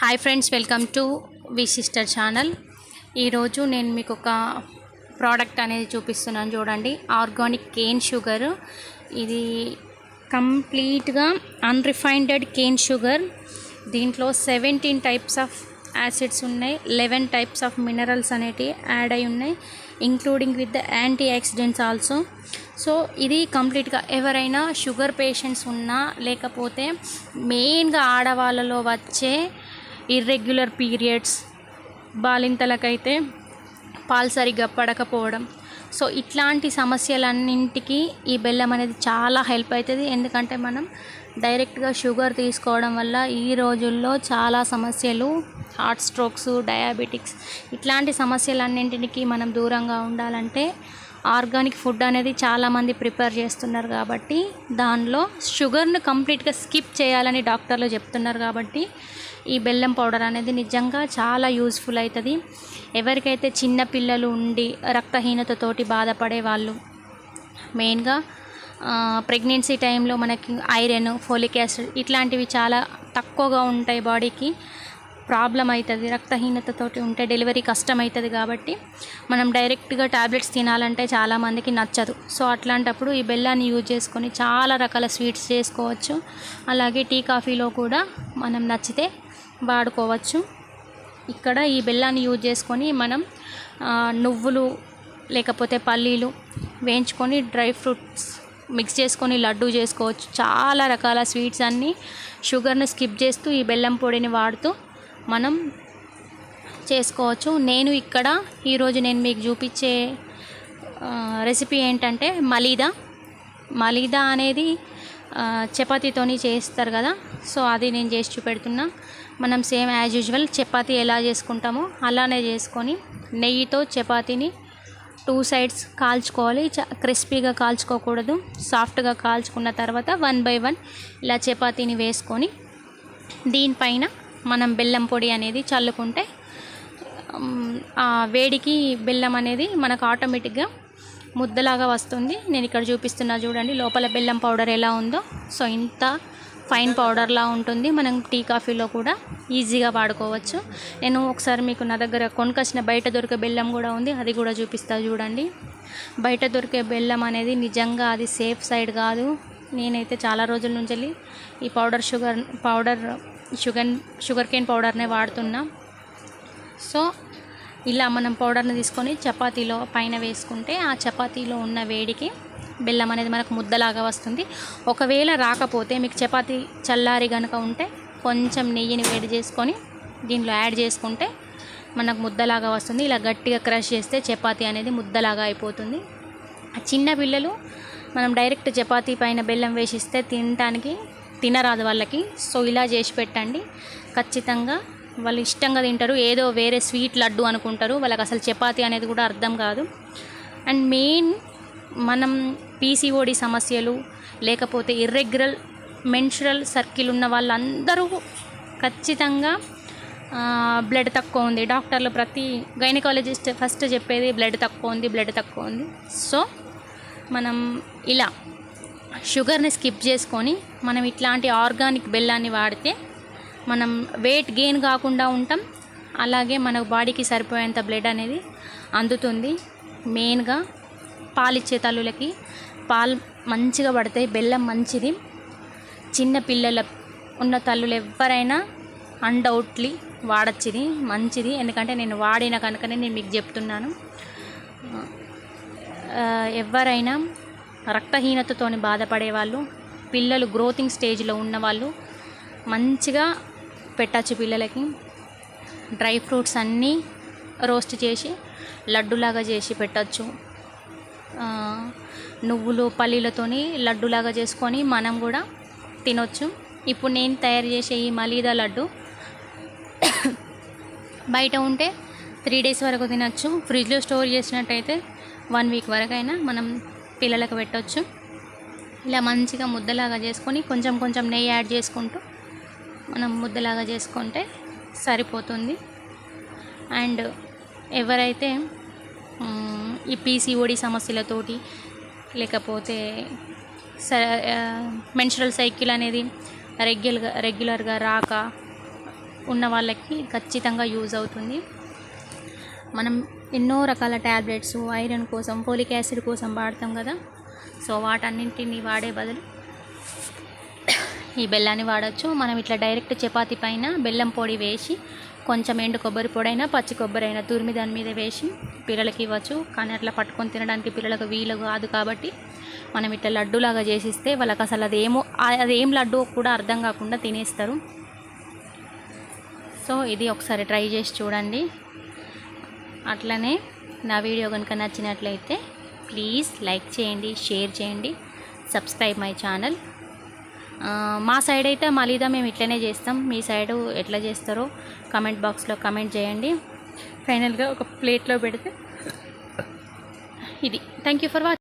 Hi friends welcome to V sister channel ఈరోజు నేను మీకు ఒక ప్రోడక్ట్ అనేది చూపిస్తున్నాను చూడండి. ఆర్గానిక్ కేన్ షుగర్ ఇది కంప్లీట్గా అన్రిఫైండెడ్ కేన్ షుగర్ దీంట్లో సెవెంటీన్ టైప్స్ ఆఫ్ యాసిడ్స్ ఉన్నాయి. లెవెన్ టైప్స్ ఆఫ్ మినరల్స్ అనేటివి యాడ్ అయి ఉన్నాయి. Including with the antioxidants also so ఇది కంప్లీట్గా ఎవరైనా షుగర్ పేషెంట్స్ ఉన్నా లేకపోతే మెయిన్గా ఆడవాళ్ళలో వచ్చే ఇర్రెగ్యులర్ పీరియడ్స్ బాలింతలకైతే పాలు సరిగ్గా పడకపోవడం. సో ఇట్లాంటి సమస్యలన్నింటికి ఈ బెల్లం అనేది చాలా హెల్ప్ అవుతుంది ఎందుకంటే మనం డైరెక్ట్గా షుగర్ తీసుకోవడం వల్ల ఈ రోజుల్లో చాలా సమస్యలు హార్ట్ స్ట్రోక్స్ డయాబెటిక్స్ ఇట్లాంటి సమస్యలన్నింటికి మనం దూరంగా ఉండాలంటే ఆర్గానిక్ ఫుడ్ అనేది చాలామంది ప్రిపేర్ చేస్తున్నారు కాబట్టి దానిలో షుగర్ను కంప్లీట్గా స్కిప్ చేయాలని డాక్టర్లు చెప్తున్నారు కాబట్టి ఈ బెల్లం పౌడర్ అనేది నిజంగా చాలా యూస్ఫుల్ అవుతుంది. ఎవరికైతే చిన్న పిల్లలు ఉండి రక్తహీనతతోటి బాధపడే వాళ్ళు మెయిన్గా ప్రెగ్నెన్సీ టైంలో మనకి ఐరన్ ఫోలిక్ యాసిడ్ ఇట్లాంటివి చాలా తక్కువగా ఉంటాయి బాడీకి. ప్రాబ్లం అవుతుంది రక్తహీనతతోటి ఉంటే డెలివరీ కష్టం అవుతుంది కాబట్టి మనం డైరెక్ట్గా ట్యాబ్లెట్స్ తినాలంటే చాలామందికి నచ్చదు. సో అట్లాంటప్పుడు ఈ బెల్లాన్ని యూజ్ చేసుకొని చాలా రకాల స్వీట్స్ చేసుకోవచ్చు. అలాగే టీ కాఫీలో కూడా మనం నచ్చితే వాడుకోవచ్చు. ఇక్కడ ఈ బెల్లాన్ని యూజ్ చేసుకొని మనం నువ్వులు లేకపోతే పల్లీలు వేయించుకొని డ్రై ఫ్రూట్స్ మిక్స్ చేసుకొని లడ్డు చేసుకోవచ్చు. చాలా రకాల స్వీట్స్ అన్నీ షుగర్ని స్కిప్ చేస్తూ ఈ బెల్లం పొడిని వాడుతూ మనం చేసుకోవచ్చు. నేను ఇక్కడ ఈరోజు నేను మీకు చూపించే రెసిపీ ఏంటంటే మలీదా. మలీదా అనేది చపాతీతోని చేస్తారు కదా. సో అది నేను చేసి చూపెడుతున్నా. మనం సేమ్ యాజ్ యూజువల్ చపాతీ ఎలా చేసుకుంటామో అలానే చేసుకొని నెయ్యితో చపాతీని టూ సైడ్స్ కాల్చుకోవాలి. చ- క్రిస్పీగా కాల్చుకోకూడదు. సాఫ్ట్గా కాల్చుకున్న తర్వాత వన్ బై వన్ ఇలా చపాతీని వేసుకొని దీనిపైన మనం బెల్లం పొడి అనేది చల్లుకుంటే ఆ వేడికి బెల్లం అనేది మనకు ఆటోమేటిక్గా ముద్దలాగా వస్తుంది. నేను ఇక్కడ చూపిస్తున్నా చూడండి లోపల బెల్లం పౌడర్ ఎలా ఉందో. సో ఇంత ఫైన్ పౌడర్లా ఉంటుంది. మనం టీ కాఫీలో కూడా ఈజీగా వాడుకోవచ్చు. నేను ఒకసారి మీకు నా దగ్గర కొనుకొచ్చిన బయట దొరికే బెల్లం కూడా ఉంది. అది కూడా చూపిస్తా చూడండి. బయట దొరికే బెల్లం అనేది నిజంగా అది సేఫ్ సైడ్ కాదు. నేనైతే చాలా రోజుల నుంచి ఈ powder sugar powder sugar sugar cane పౌడర్నే వాడుతున్నాం. సో ఇలా మనం పౌడర్ని తీసుకొని చపాతీలో పైన వేసుకుంటే ఆ చపాతీలో ఉన్న వేడికి బెల్లం అనేది మనకు ముద్దలాగా వస్తుంది. ఒకవేళ రాకపోతే మీకు చపాతీ చల్లారి కనుక ఉంటే కొంచెం నెయ్యిని వేడి చేసుకొని దీనిలో యాడ్ చేసుకుంటే మనకు ముద్దలాగా వస్తుంది. ఇలా గట్టిగా క్రష్ చేస్తే చపాతీ అనేది ముద్దలాగా అయిపోతుంది. ఆ చిన్న పిల్లలు మనం డైరెక్ట్ చపాతీ పైన బెల్లం వేసిస్తే తినటానికి తినరాదు వాళ్ళకి. సో ఇలా చేసి పెట్టండి. ఖచ్చితంగా వాళ్ళు ఇష్టంగా తింటారు. ఏదో వేరే స్వీట్ లడ్డు అనుకుంటారు. వాళ్ళకి అసలు చపాతి అనేది కూడా అర్థం కాదు. అండ్ మెయిన్ మనం పీసీఓడి సమస్యలు లేకపోతే ఇర్రెగ్యులర్ మెన్షురల్ సర్కిల్ ఉన్న వాళ్ళందరూ ఖచ్చితంగా బ్లడ్ తక్కువ ఉంది. డాక్టర్లు ప్రతి గైనకాలజిస్ట్ ఫస్ట్ చెప్పేది బ్లడ్ తక్కువ ఉంది బ్లడ్ తక్కువ ఉంది. సో మనం ఇలా షుగర్ని స్కిప్ చేసుకొని మనం ఇట్లాంటి ఆర్గానిక్ బెల్లాన్ని వాడితే మనం వెయిట్ గెయిన్ కాకుండా ఉంటాం. అలాగే మన బాడీకి సరిపోయేంత బ్లడ్ అనేది అందుతుంది. మెయిన్గా పాలిచ్చే తల్లులకి పాలు మంచిగా పడతాయి బెల్లం మంచిది. చిన్న పిల్లల ఉన్న తల్లులు ఎవరైనా అన్డౌట్లీ వాడచ్చుది మంచిది. ఎందుకంటే నేను వాడిన కనుకనే నేను మీకు చెప్తున్నాను. ఎవరైనా రక్తహీనతతో బాధపడే వాళ్ళు పిల్లలు గ్రోతింగ్ స్టేజ్లో ఉన్నవాళ్ళు మంచిగా పెట్టచ్చు పిల్లలకి. డ్రై ఫ్రూట్స్ అన్నీ రోస్ట్ చేసి లడ్డులాగా చేసి పెట్టచ్చు. నువ్వులు పల్లీలతోని లడ్డులాగా చేసుకొని మనం కూడా తినొచ్చు. ఇప్పుడు నేను తయారు చేసే ఈ మలీదా లడ్డు బయట ఉంటే త్రీ డేస్ వరకు తినచ్చు. ఫ్రిడ్జ్లో స్టోర్ చేసినట్టయితే వన్ వీక్ వరకైనా మనం పిల్లలకు పెట్టవచ్చు ఇలా మంచిగా ముద్దలాగా చేసుకొని కొంచెం కొంచెం నెయ్యి యాడ్ చేసుకుంటూ మనం ముద్దలాగా చేసుకుంటే సరిపోతుంది. అండ్ ఎవరైతే ఈ పీసీఓడి సమస్యలతోటి లేకపోతే స మెన్స్ట్రల్ సైకిల్ అనేది రెగ్యులర్గా రెగ్యులర్గా రాక ఉన్న వాళ్ళకి ఖచ్చితంగా యూజ్ అవుతుంది. మనం ఎన్నో రకాల ట్యాబ్లెట్స్ ఐరన్ కోసం ఫోలిక్ యాసిడ్ కోసం వాడతాం కదా. సో వాటన్నింటిని వాడే బదులు ఈ బెల్లాన్ని వాడచ్చు. మనం ఇట్లా డైరెక్ట్ చపాతి పైన బెల్లం పొడి వేసి కొంచెం ఎండు కొబ్బరి పొడైనా పచ్చి కొబ్బరి అయినా తురిమి దాని మీద వేసి పిల్లలకి ఇవ్వచ్చు. కానీ అట్లా పట్టుకొని తినడానికి పిల్లలకు వీలు కాదు కాబట్టి మనం ఇట్లా లడ్డూలాగా చేసిస్తే వాళ్ళకి అసలు అదేమో అదేం లడ్డు కూడా అర్థం కాకుండా తినేస్తారు. సో ఇది ఒకసారి ట్రై చేసి చూడండి. అట్లనే నా వీడియో కనుక నచ్చినట్లయితే ప్లీజ్ లైక్ చేయండి షేర్ చేయండి సబ్స్క్రైబ్ మై ఛానల్. మా సైడ్ అయితే మలీదా మేము ఇట్లనే చేస్తాం. మీ సైడ్ ఎట్లా చేస్తారో కమెంట్ బాక్స్లో కమెంట్ చేయండి. ఫైనల్గా ఒక ప్లేట్లో పెడితే ఇది. Thank you for watching